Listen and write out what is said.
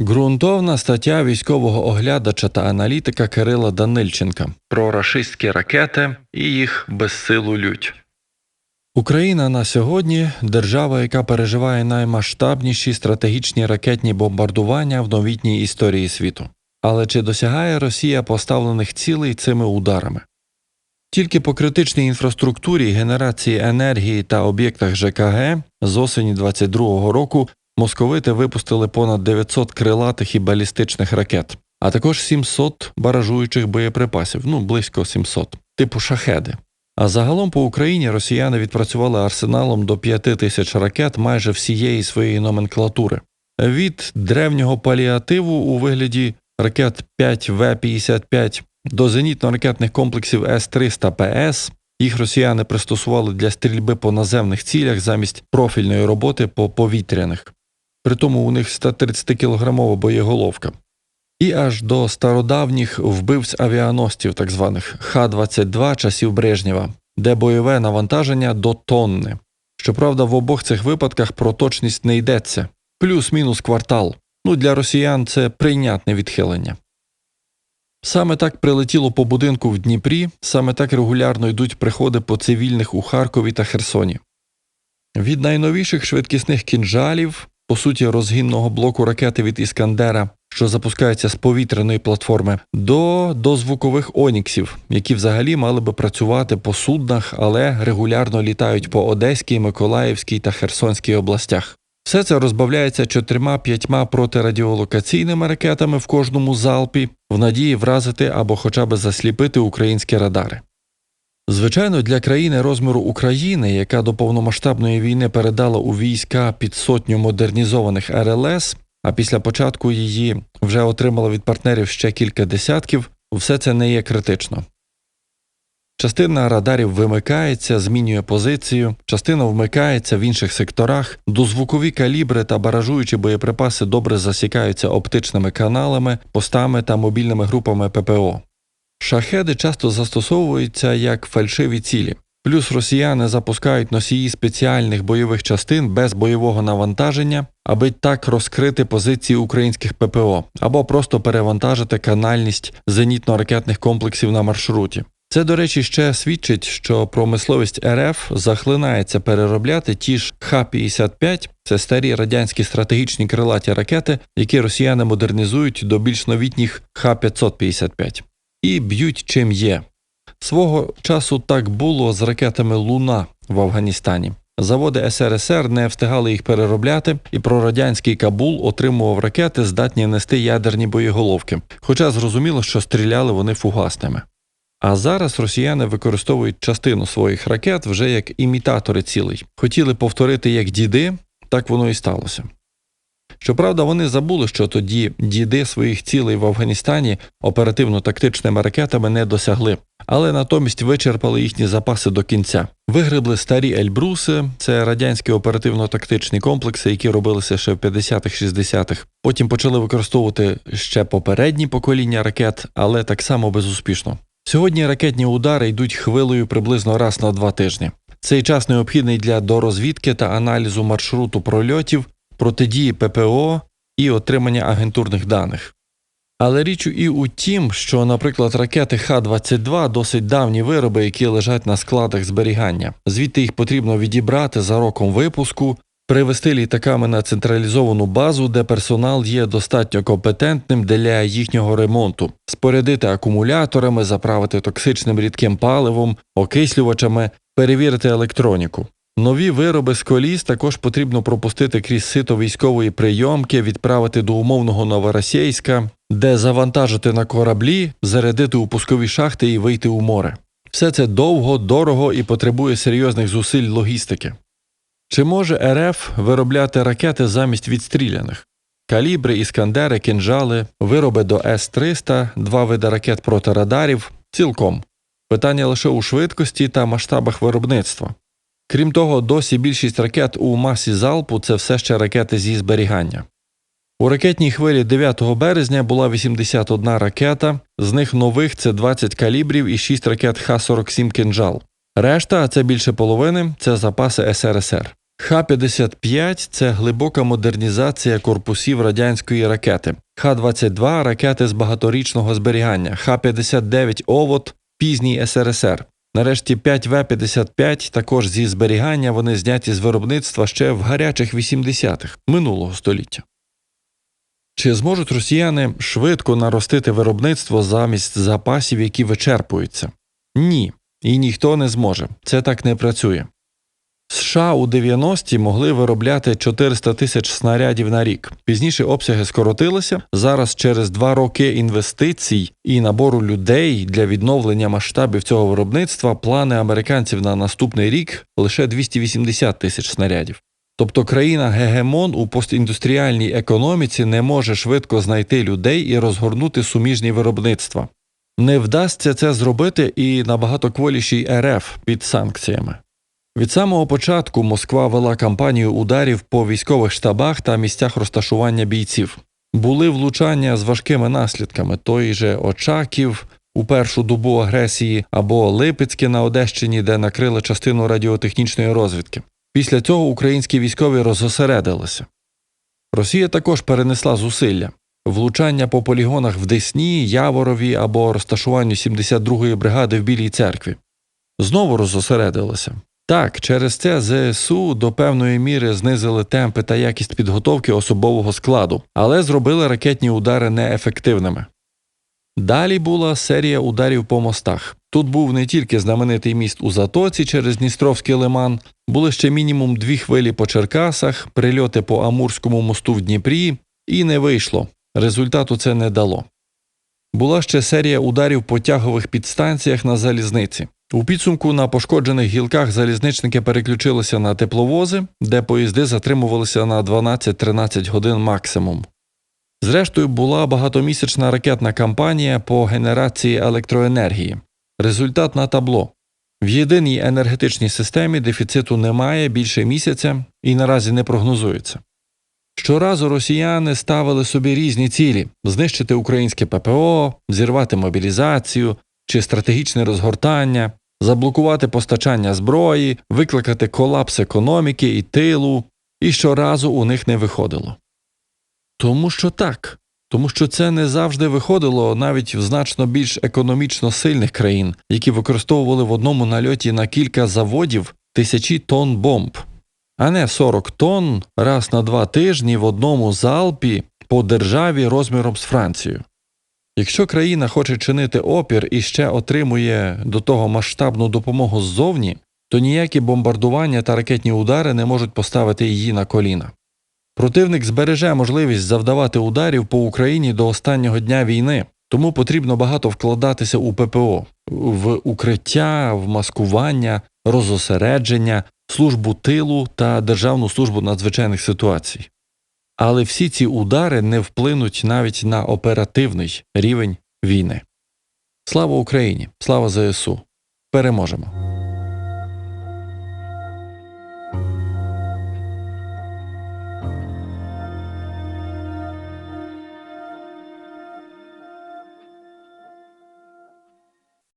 Ґрунтовна стаття військового оглядача та аналітика Кирила Данильченка про рашистські ракети і їх безсилу лють. Україна на сьогодні держава, яка переживає наймасштабніші стратегічні ракетні бомбардування в новітній історії світу. Але чи досягає Росія поставлених цілей цими ударами? Тільки по критичній інфраструктурі, генерації енергії та об'єктах ЖКГ з осені 22-го року московити випустили понад 900 крилатих і балістичних ракет, а також 700 баражуючих боєприпасів, ну близько 700, типу шахеди. А загалом по Україні росіяни відпрацювали арсеналом до 5 тисяч ракет майже всієї своєї номенклатури. Від древнього паліативу у вигляді ракет 5В-55 до зенітно-ракетних комплексів С-300 ПС їх росіяни пристосували для стрільби по наземних цілях замість профільної роботи по повітряних. Притому у них 130-кілограмова боєголовка. І аж до стародавніх вбивць авіаносців, так званих Х-22 часів Брежнєва, де бойове навантаження до тонни. Щоправда, в обох цих випадках про точність не йдеться, плюс-мінус квартал. Ну для росіян це прийнятне відхилення. Саме так прилетіло по будинку в Дніпрі, саме так регулярно йдуть приходи по цивільних у Харкові та Херсоні. Від найновіших швидкісних кінжалів, по суті, розгінного блоку ракети від Іскандера, що запускається з повітряної платформи, до дозвукових оніксів, які взагалі мали би працювати по суднах, але регулярно літають по Одеській, Миколаївській та Херсонській областях. Все це розбавляється чотирма-п'ятьма протирадіолокаційними ракетами в кожному залпі, в надії вразити або хоча б засліпити українські радари. Звичайно, для країни розміру України, яка до повномасштабної війни передала у війська під сотню модернізованих РЛС, а після початку її вже отримала від партнерів ще кілька десятків, все це не є критично. Частина радарів вимикається, змінює позицію, частина вмикається в інших секторах, дозвукові калібри та баражуючі боєприпаси добре засікаються оптичними каналами, постами та мобільними групами ППО. Шахеди часто застосовуються як фальшиві цілі. Плюс росіяни запускають носії спеціальних бойових частин без бойового навантаження, аби так розкрити позиції українських ППО або просто перевантажити канальність зенітно-ракетних комплексів на маршруті. Це, до речі, ще свідчить, що промисловість РФ захлинається переробляти ті ж Х-55, це старі радянські стратегічні крилаті ракети, які росіяни модернізують до більш новітніх Х-555 і б'ють чим є. Свого часу так було з ракетами Луна в Афганістані. Заводи СРСР не встигали їх переробляти, і прорадянський Кабул отримував ракети, здатні нести ядерні боєголовки, хоча зрозуміло, що стріляли вони фугасними. А зараз росіяни використовують частину своїх ракет вже як імітатори цілей. Хотіли повторити як діди, так воно і сталося. Щоправда, вони забули, що тоді діди своїх цілей в Афганістані оперативно-тактичними ракетами не досягли, але натомість вичерпали їхні запаси до кінця. Вигребли старі Ельбруси, це радянські оперативно-тактичні комплекси, які робилися ще в 50-х-60-х. Потім почали використовувати ще попередні покоління ракет, але так само безуспішно. Сьогодні ракетні удари йдуть хвилею приблизно раз на два тижні. Цей час необхідний для дорозвідки та аналізу маршруту прольотів, протидії ППО і отримання агентурних даних. Але річ і у тім, що, наприклад, ракети Х-22 досить давні вироби, які лежать на складах зберігання. Звідти їх потрібно відібрати за роком випуску, привести літаками на централізовану базу, де персонал є достатньо компетентним для їхнього ремонту, спорядити акумуляторами, заправити токсичним рідким паливом, окислювачами, перевірити електроніку. Нові вироби з коліс також потрібно пропустити крізь сито військової прийомки, відправити до умовного Новоросійська, де завантажити на кораблі, зарядити у пускові шахти і вийти у море. Все це довго, дорого і потребує серйозних зусиль логістики. Чи може РФ виробляти ракети замість відстріляних? Калібри, іскандери, кінжали, вироби до С-300, два види ракет проти радарів цілком. Питання лише у швидкості та масштабах виробництва. Крім того, досі більшість ракет у масі залпу це все ще ракети зі зберігання. У ракетній хвилі 9 березня була 81 ракета, з них нових це 20 калібрів і 6 ракет Х-47 «Кинжал». Решта, а це більше половини, це запаси СРСР. Х-55 – це глибока модернізація корпусів радянської ракети. Х-22 – ракети з багаторічного зберігання. Х-59 – овод, пізній СРСР. Нарешті 5В-55 також зі зберігання вони зняті з виробництва ще в гарячих 80-х минулого століття. Чи зможуть росіяни швидко наростити виробництво замість запасів, які вичерпуються? Ні, і ніхто не зможе. Це так не працює. США у 90-ті могли виробляти 400 тисяч снарядів на рік. Пізніше обсяги скоротилися. Зараз через два роки інвестицій і набору людей для відновлення масштабів цього виробництва плани американців на наступний рік лише 280 тисяч снарядів. Тобто країна Гегемон у постіндустріальній економіці не може швидко знайти людей і розгорнути суміжні виробництва. Не вдасться це зробити і на багатокволішій РФ під санкціями. Від самого початку Москва вела кампанію ударів по військових штабах та місцях розташування бійців. Були влучання з важкими наслідками той же Очаків у першу добу агресії або Липецьке на Одещині, де накрили частину радіотехнічної розвідки. Після цього українські військові розосередилися. Росія також перенесла зусилля. Влучання по полігонах в Десні, Яворові або розташуванню 72-ї бригади в Білій церкві. Знову розосередилася. Так, через це ЗСУ до певної міри знизили темпи та якість підготовки особового складу, але зробили ракетні удари неефективними. Далі була серія ударів по мостах. Тут був не тільки знаменитий міст у Затоці через Дністровський лиман, були ще мінімум дві хвилі по Черкасах, прильоти по Амурському мосту в Дніпрі, і не вийшло. Результату це не дало. Була ще серія ударів по тягових підстанціях на залізниці. У підсумку на пошкоджених гілках залізничники переключилися на тепловози, де поїзди затримувалися на 12-13 годин максимум. Зрештою, була багатомісячна ракетна кампанія по генерації електроенергії. Результат на табло. В єдиній енергетичній системі дефіциту немає більше місяця і наразі не прогнозується. Щоразу росіяни ставили собі різні цілі знищити українське ППО, зірвати мобілізацію чи стратегічне розгортання, заблокувати постачання зброї, викликати колапс економіки і тилу, і щоразу у них не виходило. Тому що так, тому що це не завжди виходило навіть в значно більш економічно сильних країн, які використовували в одному нальоті на кілька заводів тисячі тонн бомб, а не 40 тонн раз на два тижні в одному залпі по державі розміром з Францією. Якщо країна хоче чинити опір і ще отримує до того масштабну допомогу ззовні, то ніякі бомбардування та ракетні удари не можуть поставити її на коліна. Противник збереже можливість завдавати ударів по Україні до останнього дня війни, тому потрібно багато вкладатися у ППО, в укриття, в маскування, розосередження, службу тилу та Державну службу надзвичайних ситуацій. Але всі ці удари не вплинуть навіть на оперативний рівень війни. Слава Україні! Слава ЗСУ! Переможемо!